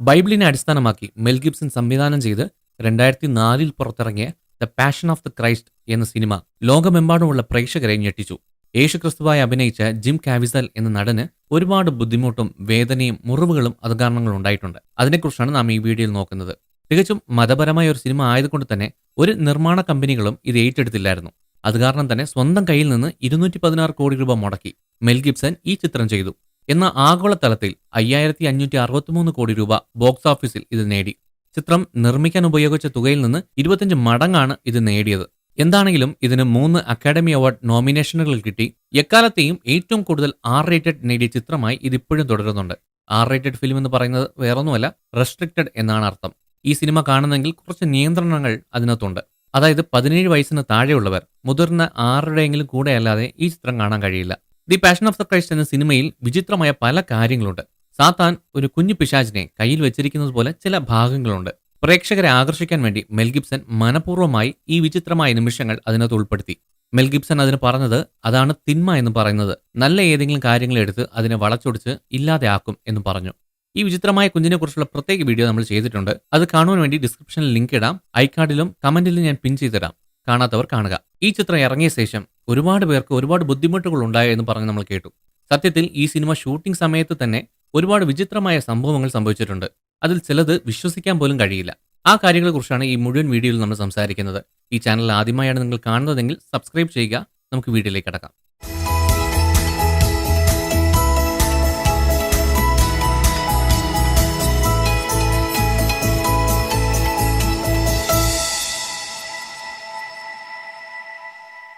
ബൈബിളിനെ അടിസ്ഥാനമാക്കി മെൽ ഗിബ്സൺ സംവിധാനം ചെയ്ത് രണ്ടായിരത്തി നാലിൽ പുറത്തിറങ്ങിയ the passion of the Christ എന്ന സിനിമ ലോകമെമ്പാടുമുള്ള പ്രേക്ഷകരെ ഞെട്ടിച്ചു. യേശുക്രിസ്തുവായി അഭിനയിച്ച ജിം കാവിസൽ എന്ന നടന് ഒരുപാട് ബുദ്ധിമുട്ടും വേദനയും മുറിവുകളും അത് കാരണങ്ങളും ഉണ്ടായിട്ടുണ്ട്. അതിനെക്കുറിച്ചാണ് നാം ഈ വീഡിയോയിൽ നോക്കുന്നത്. തികച്ചും മതപരമായ ഒരു സിനിമ ആയതുകൊണ്ട് തന്നെ ഒരു നിർമ്മാണ കമ്പനികളും ഇത് ഏറ്റെടുത്തില്ലായിരുന്നു. അത് കാരണം തന്നെ സ്വന്തം കയ്യിൽ നിന്ന് ഇരുന്നൂറ്റി പതിനാറ് കോടി രൂപ മുടക്കി മെൽ ഗിബ്സൺ ഈ ചിത്രം ചെയ്തു. എന്നാൽ ആഗോളതലത്തിൽ അയ്യായിരത്തി അഞ്ഞൂറ്റി അറുപത്തിമൂന്ന് കോടി രൂപ ബോക്സ് ഓഫീസിൽ ഇത് നേടി. ചിത്രം നിർമ്മിക്കാൻ ഉപയോഗിച്ച തുകയിൽ നിന്ന് ഇരുപത്തിയഞ്ച് മടങ്ങാണ് ഇത് നേടിയത്. എന്താണെങ്കിലും ഇതിന് മൂന്ന് അക്കാഡമി അവാർഡ് നോമിനേഷനുകൾ കിട്ടി. എക്കാലത്തെയും ഏറ്റവും കൂടുതൽ ആർ റേറ്റഡ് നേടിയ ചിത്രമായി ഇതിപ്പോഴും തുടരുന്നുണ്ട്. ആർ റേറ്റഡ് ഫിലിം എന്ന് പറയുന്നത് വേറൊന്നുമല്ല റെസ്ട്രിക്റ്റഡ് എന്നാണ് അർത്ഥം. ഈ സിനിമ കാണുന്നെങ്കിൽ കുറച്ച് നിയന്ത്രണങ്ങൾ അതിനകത്തുണ്ട്. അതായത് പതിനേഴ് വയസ്സിന് താഴെയുള്ളവർ മുതിർന്ന ആരുടെയെങ്കിലും കൂടെയല്ലാതെ ഈ ചിത്രം കാണാൻ കഴിയില്ല. The passion of the Christ എന്ന സിനിമയിൽ വിചിത്രമായ പല കാര്യങ്ങളുണ്ട്. സാത്താൻ ഒരു കുഞ്ഞു പിശാചിനെ കയ്യിൽ വെച്ചിരിക്കുന്നത് പോലെ ചില ഭാഗങ്ങളുണ്ട്. പ്രേക്ഷകരെ ആകർഷിക്കാൻ വേണ്ടി മെൽ ഗിബ്സൺ മനഃപൂർവമായി ഈ വിചിത്രമായ നിമിഷങ്ങൾ അതിനകത്ത് ഉൾപ്പെടുത്തി. മെൽ ഗിബ്സൺ അതിന് പറഞ്ഞത് അതാണ് തിന്മ എന്ന് പറയുന്നത്. നല്ല ഏതെങ്കിലും കാര്യങ്ങൾ എടുത്ത് അതിനെ വളച്ചൊടിച്ച് ഇല്ലാതെ ആക്കും എന്ന് പറഞ്ഞു. ഈ വിചിത്രമായ കുഞ്ഞിനെ കുറിച്ചുള്ള പ്രത്യേക വീഡിയോ നമ്മൾ ചെയ്തിട്ടുണ്ട്. അത് കാണുവാൻ വേണ്ടി ഡിസ്ക്രിപ്ഷനിൽ ലിങ്ക് ഇടാം. ഐക്കാർഡിലും കമന്റിലും ഞാൻ പിൻ ചെയ്തിടാം. കാണാത്തവർ കാണുക. ഈ ചിത്രം ഇറങ്ങിയ ശേഷം ഒരുപാട് പേർക്ക് ഒരുപാട് ബുദ്ധിമുട്ടുകൾ ഉണ്ടായ എന്ന് പറഞ്ഞ് നമ്മൾ കേട്ടു. സത്യത്തിൽ ഈ സിനിമ ഷൂട്ടിംഗ് സമയത്ത് തന്നെ ഒരുപാട് വിചിത്രമായ സംഭവങ്ങൾ സംഭവിച്ചിട്ടുണ്ട്. അതിൽ ചിലത് വിശ്വസിക്കാൻ പോലും കഴിയില്ല. ആ കാര്യങ്ങളെക്കുറിച്ചാണ് ഈ മുഴുവൻ വീഡിയോയിൽ നമ്മൾ സംസാരിക്കുന്നത്. ഈ ചാനൽ ആദ്യമായാണ് നിങ്ങൾ കാണുന്നതെങ്കിൽ സബ്സ്ക്രൈബ് ചെയ്യുക. നമുക്ക് വീഡിയോയിലേക്ക് കടക്കാം.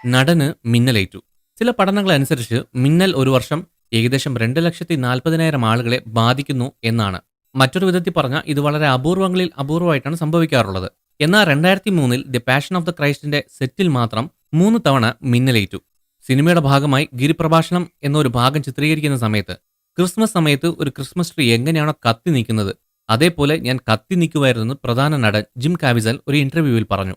നടന് മിന്നലേറ്റു. ചില പഠനങ്ങൾ അനുസരിച്ച് മിന്നൽ ഒരു വർഷം ഏകദേശം രണ്ട് ലക്ഷത്തി നാൽപ്പതിനായിരം ആളുകളെ ബാധിക്കുന്നു എന്നാണ്. മറ്റൊരു വിധത്തിൽ പറഞ്ഞാൽ ഇത് വളരെ അപൂർവങ്ങളിൽ അപൂർവമായിട്ടാണ് സംഭവിക്കാറുള്ളത്. എന്നാൽ രണ്ടായിരത്തി മൂന്നിൽ ദി പാഷൻ ഓഫ് ദ ക്രൈസ്റ്റിന്റെ സെറ്റിൽ മാത്രം മൂന്ന് തവണ മിന്നലേറ്റു. സിനിമയുടെ ഭാഗമായി ഗിരിപ്രഭാഷണം എന്നൊരു ഭാഗം ചിത്രീകരിക്കുന്ന സമയത്ത് ക്രിസ്മസ് സമയത്ത് ഒരു ക്രിസ്മസ് ട്രീ എങ്ങനെയാണോ കത്തി നിൽക്കുന്നത് അതേപോലെ ഞാൻ കത്തി നിൽക്കുമായിരുന്നു പ്രധാന നടൻ ജിം കാവിസൽ ഒരു ഇന്റർവ്യൂവിൽ പറഞ്ഞു.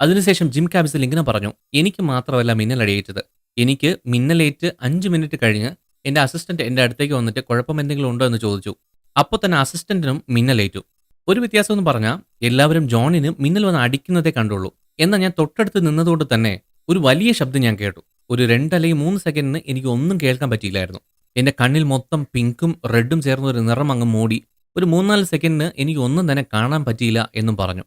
അതിനുശേഷം ജിം കാബിസിൽ ഇങ്ങനെ പറഞ്ഞു എനിക്ക് മാത്രമല്ല മിന്നലടിയേറ്റത് എനിക്ക് മിന്നലേറ്റ് അഞ്ച് മിനിറ്റ് കഴിഞ്ഞ് എന്റെ അസിസ്റ്റന്റ് എന്റെ അടുത്തേക്ക് വന്നിട്ട് കുഴപ്പം എന്തെങ്കിലും ഉണ്ടോ എന്ന് ചോദിച്ചു. അപ്പോൾ തന്നെ അസിസ്റ്റന്റിനും മിന്നലേറ്റു. ഒരു വ്യത്യാസം എന്ന് പറഞ്ഞാൽ എല്ലാവരും ജോണിന് മിന്നൽ വന്ന് അടിക്കുന്നതേ കണ്ടുള്ളൂ. എന്നാൽ ഞാൻ തൊട്ടടുത്ത് നിന്നതുകൊണ്ട് തന്നെ ഒരു വലിയ ശബ്ദം ഞാൻ കേട്ടു. ഒരു രണ്ടല്ലെങ്കിൽ മൂന്ന് സെക്കൻഡിന് എനിക്ക് ഒന്നും കേൾക്കാൻ പറ്റിയില്ലായിരുന്നു. എന്റെ കണ്ണിൽ മൊത്തം പിങ്കും റെഡും ചേർന്ന ഒരു നിറം അങ്ങ് മൂടി ഒരു മൂന്നാൽ സെക്കൻഡിന് എനിക്ക് ഒന്നും തന്നെ കാണാൻ പറ്റിയില്ല എന്നും പറഞ്ഞു.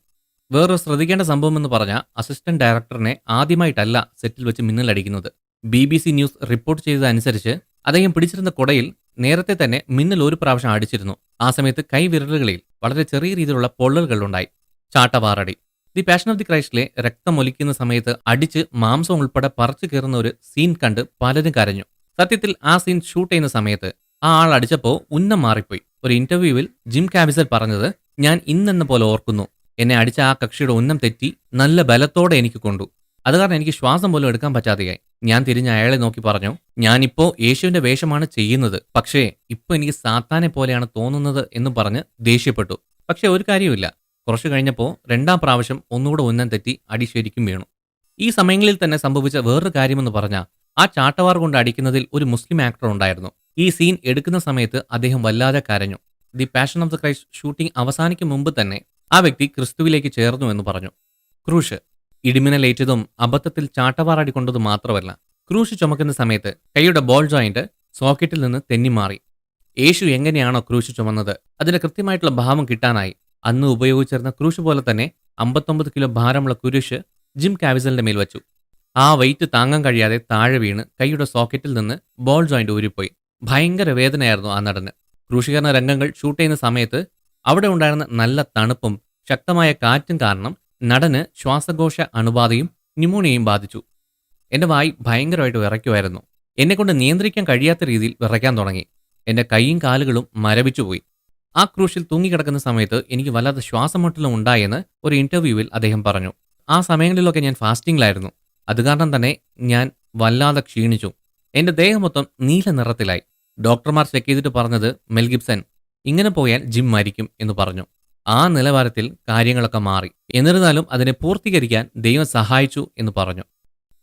വേറൊരു ശ്രദ്ധിക്കേണ്ട സംഭവം എന്ന് പറഞ്ഞാൽ അസിസ്റ്റന്റ് ഡയറക്ടറിനെ ആദ്യമായിട്ടല്ല സെറ്റിൽ വെച്ച് മിന്നലടിക്കുന്നത്. B B C news report ചെയ്തതനുസരിച്ച് അദ്ദേഹം പിടിച്ചിരുന്ന കൊടയിൽ നേരത്തെ തന്നെ മിന്നൽ ഒരു പ്രാവശ്യം അടിച്ചിരുന്നു. ആ സമയത്ത് കൈവിരലുകളിൽ വളരെ ചെറിയ രീതിയിലുള്ള പൊള്ളലുകൾ ഉണ്ടായി ചാട്ടവാറടി. ദി പാഷൻ ഓഫ് ദി ക്രൈസ്റ്റിലെ രക്തമൊലിക്കുന്ന സമയത്ത് അടിച്ച് മാംസം ഉൾപ്പെടെ പറിച്ചു കയറുന്ന ഒരു സീൻ കണ്ട് പലരും കരഞ്ഞു. സത്യത്തിൽ ആ സീൻ ഷൂട്ട് ചെയ്യുന്ന സമയത്ത് ആ ആൾ അടിച്ചപ്പോൾ ഉന്നം മാറിപ്പോയി. ഒരു ഇന്റർവ്യൂവിൽ ജിം കാബിസൽ പറഞ്ഞത് ഞാൻ ഇന്നെന്ന പോലെ ഓർക്കുന്നു. എന്നെ അടിച്ച ആ കക്ഷിയുടെ ഉന്നം തെറ്റി നല്ല ബലത്തോടെ എനിക്ക് കൊണ്ടു. അത് കാരണം എനിക്ക് ശ്വാസം പോലും എടുക്കാൻ പറ്റാതെയായി. ഞാൻ തിരിഞ്ഞ് അയാളെ നോക്കി പറഞ്ഞു ഞാനിപ്പോ യേശുവിന്റെ വേഷമാണ് ചെയ്യുന്നത്. പക്ഷേ ഇപ്പൊ എനിക്ക് സാത്താനെ പോലെയാണ് തോന്നുന്നത് എന്ന് പറഞ്ഞ് ദേഷ്യപ്പെട്ടു. പക്ഷേ ഒരു കാര്യവുമില്ല. കുറച്ചു കഴിഞ്ഞപ്പോൾ രണ്ടാം പ്രാവശ്യം ഒന്നുകൂടെ ഉന്നം തെറ്റി അടി ശരിക്കും വീണു. ഈ സമയങ്ങളിൽ തന്നെ സംഭവിച്ച വേറൊരു കാര്യമെന്ന് പറഞ്ഞാൽ ആ ചാട്ടവാർ കൊണ്ട് അടിക്കുന്നതിൽ ഒരു മുസ്ലിം ആക്ടർ ഉണ്ടായിരുന്നു. ഈ സീൻ എടുക്കുന്ന സമയത്ത് അദ്ദേഹം വല്ലാതെ കരഞ്ഞു. The passion of the Christ shooting അവസാനിക്കും മുമ്പ് തന്നെ ആ വ്യക്തി ക്രിസ്തുവിലേക്ക് ചേർന്നു എന്ന് പറഞ്ഞു. ക്രൂഷ് ഇടിമിന്നലേറ്റതും അബദ്ധത്തിൽ ചാട്ടവാറടി കൊണ്ടതും മാത്രമല്ല ക്രൂഷ് ചുമക്കുന്ന സമയത്ത് കൈയുടെ ബോൾ ജോയിന്റ് സോക്കറ്റിൽ നിന്ന് തെന്നിമാറി യേശു എങ്ങനെയാണോ ക്രൂശ് ചുമന്നത് അതിന്റെ കൃത്യമായിട്ടുള്ള ഭാവം കിട്ടാനായി അന്ന് ഉപയോഗിച്ചിരുന്ന ക്രൂശ് പോലെ തന്നെ അമ്പത്തൊമ്പത് കിലോ ഭാരമുള്ള കുരിശ് ജിം കാവിസലിന്റെ മേൽ വെച്ചു. ആ വെയിറ്റ് താങ്ങാൻ കഴിയാതെ താഴെ വീണ് കൈയുടെ സോക്കറ്റിൽ നിന്ന് ബോൾ ജോയിന്റ് ഊരിപ്പോയി. ഭയങ്കര വേദനയായിരുന്നു ആ നടന്. ക്രൂശീകരണ രംഗങ്ങൾ ഷൂട്ട് ചെയ്യുന്ന സമയത്ത് അവിടെ ഉണ്ടായിരുന്ന നല്ല തണുപ്പും ശക്തമായ കാറ്റും കാരണം നടന് ശ്വാസകോശ അണുബാധയും ന്യൂമോണിയയും ബാധിച്ചു. എന്റെ വായി ഭയങ്കരമായിട്ട് വിറയ്ക്കുമായിരുന്നു. എന്നെക്കൊണ്ട് നിയന്ത്രിക്കാൻ കഴിയാത്ത രീതിയിൽ വിറയ്ക്കാൻ തുടങ്ങി. എന്റെ കൈയും കാലുകളും മരവിച്ചു പോയി ആ ക്രൂശിൽ തൂങ്ങിക്കിടക്കുന്ന സമയത്ത് എനിക്ക് വല്ലാത്ത ശ്വാസമുട്ടലും ഉണ്ടായെന്ന് ഒരു ഇന്റർവ്യൂവിൽ അദ്ദേഹം പറഞ്ഞു. ആ സമയങ്ങളിലൊക്കെ ഞാൻ ഫാസ്റ്റിംഗിലായിരുന്നു. അത് കാരണം തന്നെ ഞാൻ വല്ലാതെ ക്ഷീണിച്ചു. എന്റെ ദേഹം മൊത്തം നീല നിറത്തിലായി. ഡോക്ടർമാർ ചെക്ക് ചെയ്തിട്ട് പറഞ്ഞത് മെൽഗിപ്സൻ ഇങ്ങനെ പോയാൽ ജിം മരിക്കും എന്ന് പറഞ്ഞു. ആ നിലവാരത്തിൽ കാര്യങ്ങളൊക്കെ മാറി. എന്നിരുന്നാലും അതിനെ പൂർത്തീകരിക്കാൻ ദൈവം സഹായിച്ചു എന്ന് പറഞ്ഞു.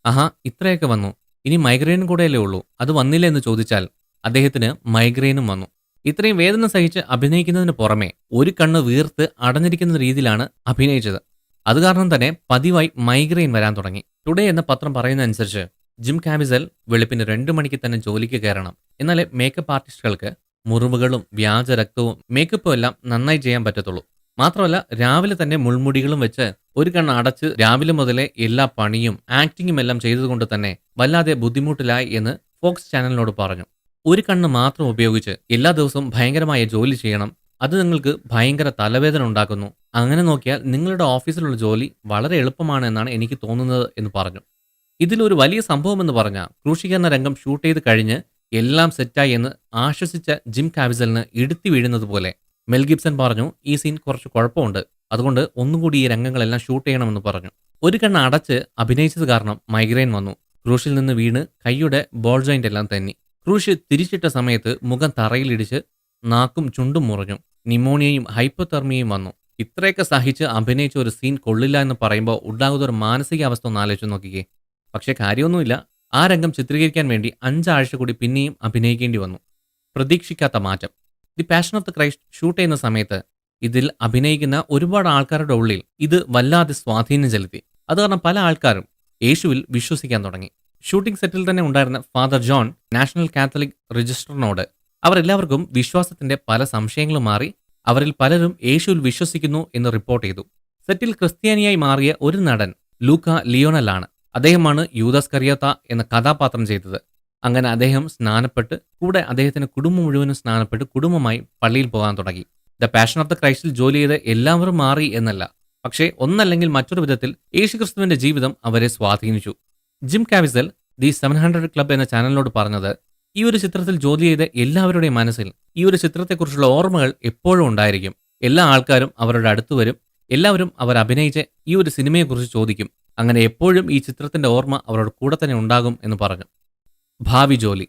ആഹാ ഇത്രയൊക്കെ വന്നു. ഇനി മൈഗ്രെയിൻ കൂടെയല്ലേ ഉള്ളൂ. അത് വന്നില്ല എന്ന് ചോദിച്ചാൽ അദ്ദേഹത്തിന് മൈഗ്രെയിനും വന്നു. ഇത്രയും വേദന സഹിച്ച് അഭിനയിക്കുന്നതിന് പുറമെ ഒരു കണ്ണ് വീർത്ത് അടഞ്ഞിരിക്കുന്ന രീതിയിലാണ് അഭിനയിച്ചത്. അത് കാരണം തന്നെ പതിവായി മൈഗ്രെയിൻ വരാൻ തുടങ്ങി. ടുഡേ എന്ന പത്രം പറയുന്ന അനുസരിച്ച് ജിം കാമിസൽ വെളുപ്പിന് രണ്ട് മണിക്ക് തന്നെ ജോലിക്ക് കയറണം. എന്നാലേ മേക്കപ്പ് ആർട്ടിസ്റ്റുകൾക്ക് മുറിവുകളും വ്യാജ രക്തവും മേക്കപ്പും എല്ലാം നന്നായി ചെയ്യാൻ പറ്റത്തുള്ളൂ. മാത്രമല്ല രാവിലെ തന്നെ മുൾമുടികളും വെച്ച് ഒരു കണ്ണ് അടച്ച് രാവിലെ മുതലേ എല്ലാ പണിയും ആക്ടിങ്ങും എല്ലാം ചെയ്തതുകൊണ്ട് തന്നെ വല്ലാതെ ബുദ്ധിമുട്ടിലായി എന്ന് ഫോക്സ് ചാനലിനോട് പറഞ്ഞു. ഒരു കണ്ണ് മാത്രം ഉപയോഗിച്ച് എല്ലാ ദിവസവും ഭയങ്കരമായ ജോലി ചെയ്യണം. അത് നിങ്ങൾക്ക് ഭയങ്കര തലവേദന ഉണ്ടാക്കുന്നു. അങ്ങനെ നോക്കിയാൽ നിങ്ങളുടെ ഓഫീസിലുള്ള ജോലി വളരെ എളുപ്പമാണ് എന്നാണ് എനിക്ക് തോന്നുന്നത് എന്ന് പറഞ്ഞു. ഇതിലൊരു വലിയ സംഭവം എന്ന് പറഞ്ഞാൽ ക്രൂശീകരണ രംഗം ഷൂട്ട് ചെയ്ത് കഴിഞ്ഞ് എല്ലാം സെറ്റായി എന്ന് ആശ്വസിച്ച ജിം കാവിസലിന് ഇടുത്തി വീഴുന്നത് പോലെ മെൽ ഗിബ്സൺ പറഞ്ഞു ഈ സീൻ കുറച്ച് കുഴപ്പമുണ്ട്. അതുകൊണ്ട് ഒന്നുകൂടി ഈ രംഗങ്ങളെല്ലാം ഷൂട്ട് ചെയ്യണമെന്ന് പറഞ്ഞു. ഒരു കണ്ണ് അടച്ച് അഭിനയിച്ചത് കാരണം മൈഗ്രെയിൻ വന്നു. ക്രൂഷിൽ നിന്ന് വീണ് കൈയുടെ ബോൾ ജോയിന്റ് എല്ലാം തന്നി. ക്രൂഷ് തിരിച്ചിട്ട സമയത്ത് മുഖം തറയിലിടിച്ച് നാക്കും ചുണ്ടും മുറിഞ്ഞു. നിമോണിയയും ഹൈപ്പോതെർമിയയും വന്നു. ഇത്രയൊക്കെ സഹിച്ച് അഭിനയിച്ച ഒരു സീൻ കൊള്ളില്ല എന്ന് പറയുമ്പോൾ ഉണ്ടാകുന്ന ഒരു മാനസികാവസ്ഥ ഒന്ന് ആലോചിച്ച് നോക്കിക്കേ. പക്ഷേ കാര്യമൊന്നുമില്ല. ആ രംഗം ചിത്രീകരിക്കാൻ വേണ്ടി അഞ്ചാഴ്ച കൂടി പിന്നെയും അഭിനയിക്കേണ്ടി വന്നു. പ്രതീക്ഷിക്കാത്ത മാറ്റം. The passion of the Christ shoot ചെയ്യുന്ന സമയത്ത് ഇതിൽ അഭിനയിക്കുന്ന ഒരുപാട് ആൾക്കാരുടെ ഉള്ളിൽ ഇത് വല്ലാതെ സ്വാധീനം ചെലുത്തി. അത് കാരണം പല ആൾക്കാരും യേശുവിൽ വിശ്വസിക്കാൻ തുടങ്ങി. ഷൂട്ടിംഗ് സെറ്റിൽ തന്നെ ഉണ്ടായിരുന്ന ഫാദർ ജോൺ നാഷണൽ കാത്തലിക് രജിസ്റ്ററിനോട് അവർ എല്ലാവർക്കും വിശ്വാസത്തിന്റെ പല സംശയങ്ങളും മാറി അവരിൽ പലരും യേശുവിൽ വിശ്വസിക്കുന്നു എന്ന് റിപ്പോർട്ട് ചെയ്തു. സെറ്റിൽ ക്രിസ്ത്യാനിയായി മാറിയ ഒരു നടൻ ലൂക്ക ലിയോണലാണ്. അദ്ദേഹമാണ് യൂദാസ് കറിയത്ത എന്ന കഥാപാത്രം ചെയ്തത്. അങ്ങനെ അദ്ദേഹം സ്നാനപ്പെട്ട് കൂടെ അദ്ദേഹത്തിന് കുടുംബം മുഴുവനും സ്നാനപ്പെട്ട് കുടുംബമായി പള്ളിയിൽ പോകാൻ തുടങ്ങി. ദ പാഷൻ ഓഫ് ദ ക്രൈസ്റ്റിൽ ജോലി ചെയ്ത് എല്ലാവരും മാറി എന്നല്ല. പക്ഷേ ഒന്നല്ലെങ്കിൽ മറ്റൊരു വിധത്തിൽ യേശുക്രിസ്തുവിന്റെ ജീവിതം അവരെ സ്വാധീനിച്ചു. Jim Caviezel the seven hundred club എന്ന ചാനലിനോട് പറഞ്ഞത് ഈ ഒരു ചിത്രത്തിൽ ജോലി ചെയ്ത എല്ലാവരുടെയും മനസ്സിൽ ഈ ഒരു ചിത്രത്തെക്കുറിച്ചുള്ള ഓർമ്മകൾ എപ്പോഴും ഉണ്ടായിരിക്കും. എല്ലാ ആൾക്കാരും അവരുടെ അടുത്ത് വരും. എല്ലാവരും അവർ അഭിനയിച്ച ഈ ഒരു സിനിമയെക്കുറിച്ച് ചോദിക്കും. അങ്ങനെ എപ്പോഴും ഈ ചിത്രത്തിന്റെ ഓർമ്മ അവരുടെ കൂടെ തന്നെ ഉണ്ടാകും എന്ന് പറഞ്ഞു. ഭാവി ജോലി.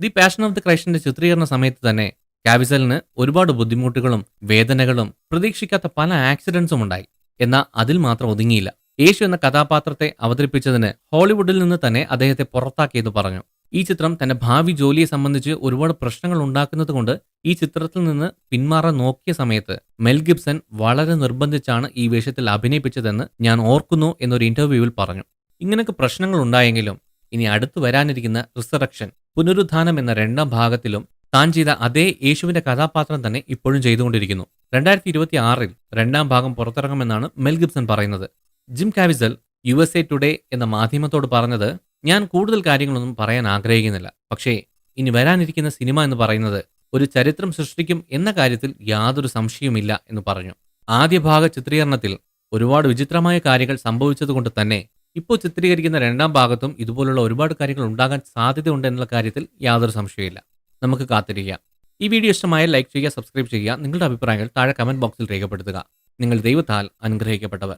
ദി പാഷൻ ഓഫ് ദി ക്രൈസ്റ്റിന്റെ ചിത്രീകരണ സമയത്ത് തന്നെ കാവിസലിന് ഒരുപാട് ബുദ്ധിമുട്ടുകളും വേദനകളും പ്രതീക്ഷിക്കാത്ത പല ആക്സിഡൻസും ഉണ്ടായി. എന്നാൽ അതിൽ മാത്രം ഒതുങ്ങിയില്ല. യേശു എന്ന കഥാപാത്രത്തെ അവതരിപ്പിച്ചതിന് ഹോളിവുഡിൽ നിന്ന് തന്നെ അദ്ദേഹത്തെ പുറത്താക്കിയെന്ന് പറഞ്ഞു. ഈ ചിത്രം തന്റെ ഭാവി ജോലിയെ സംബന്ധിച്ച് ഒരുപാട് പ്രശ്നങ്ങൾ ഉണ്ടാക്കുന്നത് കൊണ്ട് ഈ ചിത്രത്തിൽ നിന്ന് പിന്മാറാൻ നോക്കിയ സമയത്ത് മെൽ ഗിബ്സൺ വളരെ നിർബന്ധിച്ചാണ് ഈ വേഷത്തിൽ അഭിനയിപ്പിച്ചതെന്ന് ഞാൻ ഓർക്കുന്നു എന്നൊരു ഇന്റർവ്യൂവിൽ പറഞ്ഞു. ഇങ്ങനെയൊക്കെ പ്രശ്നങ്ങൾ ഉണ്ടായെങ്കിലും ഇനി അടുത്തു വരാനിരിക്കുന്ന റിസറക്ഷൻ പുനരുദ്ധാനം എന്ന രണ്ടാം ഭാഗത്തിലും താൻ ചെയ്ത അതേ യേശുവിന്റെ കഥാപാത്രം തന്നെ ഇപ്പോഴും ചെയ്തുകൊണ്ടിരിക്കുന്നു. രണ്ടായിരത്തി ഇരുപത്തി ആറിൽ രണ്ടാം ഭാഗം പുറത്തിറങ്ങുമെന്നാണ് മെൽ ഗിബ്സൺ പറയുന്നത്. Jim Caviezel U S A Today എന്ന മാധ്യമത്തോട് പറഞ്ഞത് ഞാൻ കൂടുതൽ കാര്യങ്ങളൊന്നും പറയാൻ ആഗ്രഹിക്കുന്നില്ല. പക്ഷേ ഇനി വരാനിരിക്കുന്ന സിനിമ എന്ന് പറയുന്നത് ഒരു ചരിത്രം സൃഷ്ടിക്കും എന്ന കാര്യത്തിൽ യാതൊരു സംശയവുമില്ല എന്ന് പറഞ്ഞു. ആദ്യ ഭാഗ ചിത്രീകരണത്തിൽ ഒരുപാട് വിചിത്രമായ കാര്യങ്ങൾ സംഭവിച്ചതുകൊണ്ട് തന്നെ ഇപ്പോൾ ചിത്രീകരിക്കുന്ന രണ്ടാം ഭാഗത്തും ഇതുപോലുള്ള ഒരുപാട് കാര്യങ്ങൾ ഉണ്ടാകാൻ സാധ്യതയുണ്ട് എന്നുള്ള കാര്യത്തിൽ യാതൊരു സംശയമില്ല നമുക്ക് കാത്തിരിക്കാം. ഈ വീഡിയോ ഇഷ്ടമായ ലൈക്ക് ചെയ്യുക സബ്സ്ക്രൈബ് ചെയ്യുക. നിങ്ങളുടെ അഭിപ്രായങ്ങൾ താഴെ കമന്റ് ബോക്സിൽ രേഖപ്പെടുത്തുക. നിങ്ങൾ ദൈവത്താൽ അനുഗ്രഹിക്കപ്പെട്ടവർ.